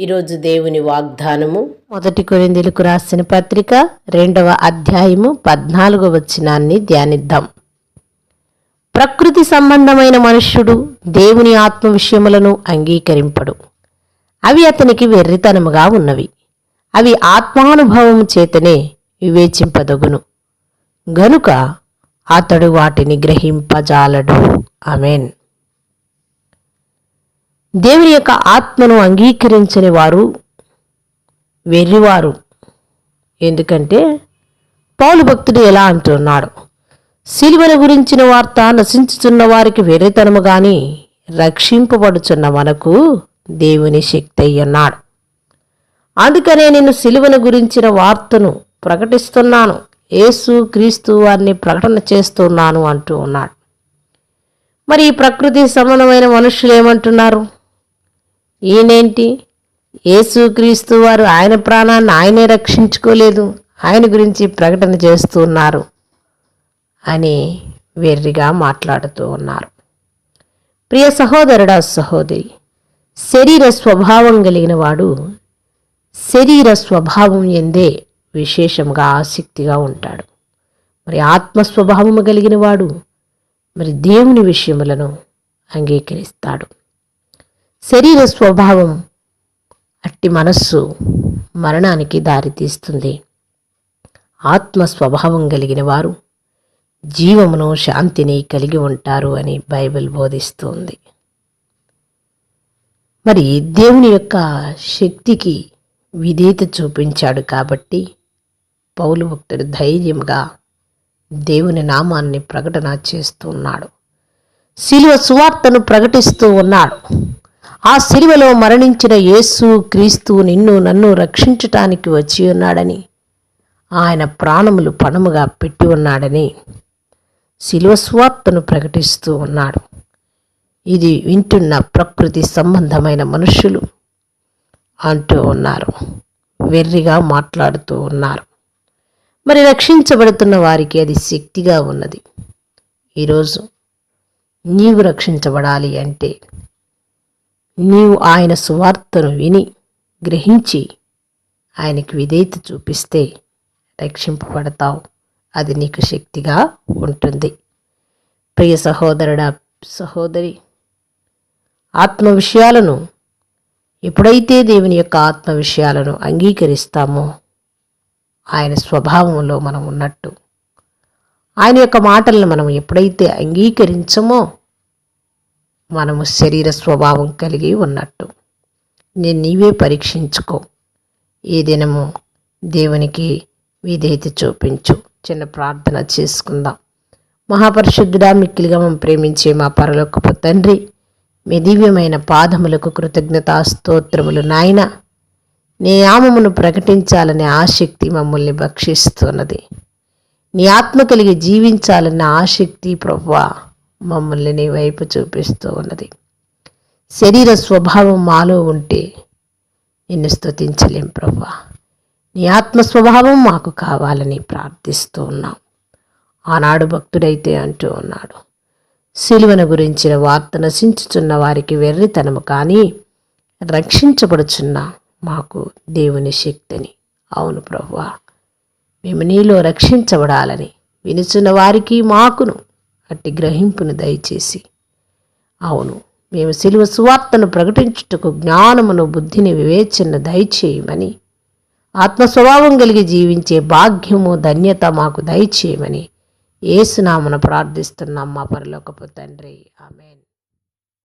ఈరోజు దేవుని వాగ్దానము. మొదటి కొరిందులకు రాసిన పత్రిక రెండవ అధ్యాయము పద్నాలుగవ వచనాన్ని ధ్యానిద్దాం. ప్రకృతి సంబంధమైన మనుష్యుడు దేవుని ఆత్మ విషయములను అంగీకరింపడు. అవి అతనికి వెర్రితనముగా ఉన్నవి. అవి ఆత్మానుభవము చేతనే వివేచింపదగును. గనుక అతడు వాటిని గ్రహింపజాలడు. అమెన్ దేవుని యొక్క ఆత్మను అంగీకరించని వారు వెర్రివారు. ఎందుకంటే పౌలు భక్తుడు ఎలా అంటున్నాడు? సిలువను గురించిన వార్త నశించుచున్న వారికి వెర్రితనము గాని రక్షింపబడుచున్న మనకు దేవుని శక్తి అయ్యన్నాడు అందుకనే నేను సిలువను గురించిన వార్తను ప్రకటిస్తున్నాను. యేసు క్రీస్తు వారిని ప్రకటన చేస్తున్నాను అంటూ ఉన్నాడు. మరి ఈ ప్రకృతి సంబంధమైన మనుషులు ఏమంటున్నారు? ఈయనేంటి? యేసుక్రీస్తు వారు ఆయన ప్రాణాన్ని ఆయనే రక్షించుకోలేదు. ఆయన గురించి ప్రకటన చేస్తూ ఉన్నారు అని వెర్రిగా మాట్లాడుతూ ఉన్నారు. ప్రియ సహోదరుడా సహోదరి శరీర స్వభావం కలిగిన వాడు శరీర స్వభావం ఎందే విశేషంగా ఆసక్తిగా ఉంటాడు. మరి ఆత్మ స్వభావము కలిగిన వాడు మరి దేవుని విషయములను అంగీకరిస్తాడు. శరీర స్వభావం అట్టి మనస్సు మరణానికి దారితీస్తుంది. ఆత్మ స్వభావం కలిగిన వారు జీవమును శాంతిని కలిగి ఉంటారు అని బైబిల్ బోధిస్తుంది. మరి దేవుని యొక్క శక్తికి విధేయత చూపించాడు కాబట్టి పౌలు భక్తుడు ధైర్యంగా దేవుని నామాన్ని ప్రకటన చేస్తున్నాడు. శిలువ సువార్తను ప్రకటిస్తూ ఉన్నాడు. ఆ శిలువలో మరణించిన యేసు క్రీస్తు నిన్ను నన్ను రక్షించటానికి వచ్చి ఉన్నాడని. ఆయన ప్రాణములు పణముగా పెట్టి ఉన్నాడని శిలువ స్వార్తను ప్రకటిస్తూ ఉన్నాడు ఇది వింటున్న ప్రకృతి సంబంధమైన మనుషులు అంటూ ఉన్నారు. వెర్రిగా మాట్లాడుతూ ఉన్నారు. మరి రక్షించబడుతున్న వారికి అది శక్తిగా ఉన్నది. ఈరోజు నీవు రక్షించబడాలి అంటే నీవు ఆయన సువార్తను విని గ్రహించి ఆయనకి విధేయత చూపిస్తే రక్షింపబడతావు. అది నీకు శక్తిగా ఉంటుంది. ప్రియ సహోదరుడ సహోదరి ఆత్మ విషయాలను ఎప్పుడైతే దేవుని యొక్క ఆత్మ విషయాలను అంగీకరిస్తామో ఆయన స్వభావంలో మనం ఉన్నట్టు. ఆయన యొక్క మాటలను మనం ఎప్పుడైతే అంగీకరించమో మనము శరీర స్వభావం కలిగి ఉన్నట్టు. నేను నీవే పరీక్షించుకో. ఏ దినము దేవునికి విధేయత చూపించు. చిన్న ప్రార్థన చేసుకుందాం. మహాపరిశుద్ధుడా మిక్కిలిగా మేము ప్రేమించే మా పరలోకపు తండ్రి మీ దివ్యమైన పాదములకు కృతజ్ఞతా స్తోత్రములు నాయన. నీ నామమును ప్రకటించాలనే ఆసక్తి మమ్మల్ని భక్షిస్తున్నది. నీ ఆత్మ కలిగి జీవించాలన్న ఆసక్తి ప్రభువా మమ్మల్ని నీ వైపు చూపిస్తూ ఉన్నది. శరీర స్వభావం మాలో ఉంటే నిన్ను స్థుతించలేం ప్రభా. నీ ఆత్మ స్వభావం మాకు కావాలని ప్రార్థిస్తూ ఉన్నాం. ఆనాడు భక్తుడైతే అంటూ ఉన్నాడు సిలువను గురించిన వార్త నశించుచున్న వారికి వెర్రితనము కానీ రక్షించబడుచున్న మాకు దేవుని శక్తిని. అవును ప్రభువా మేము నీలో రక్షించబడాలని వినుచున్న వారికి మాకును అట్టి గ్రహింపును దయచేసి. అవును మేము సిలువ సువార్తను ప్రకటించుటకు జ్ఞానమును బుద్ధిని వివేచన దయచేయమని ఆత్మ స్వభావం కలిగి జీవించే భాగ్యము ధన్యత మాకు దయచేయమని ఏసునామను ప్రార్థిస్తున్నాం మా పరలోకపు తండ్రి. ఆమెన్.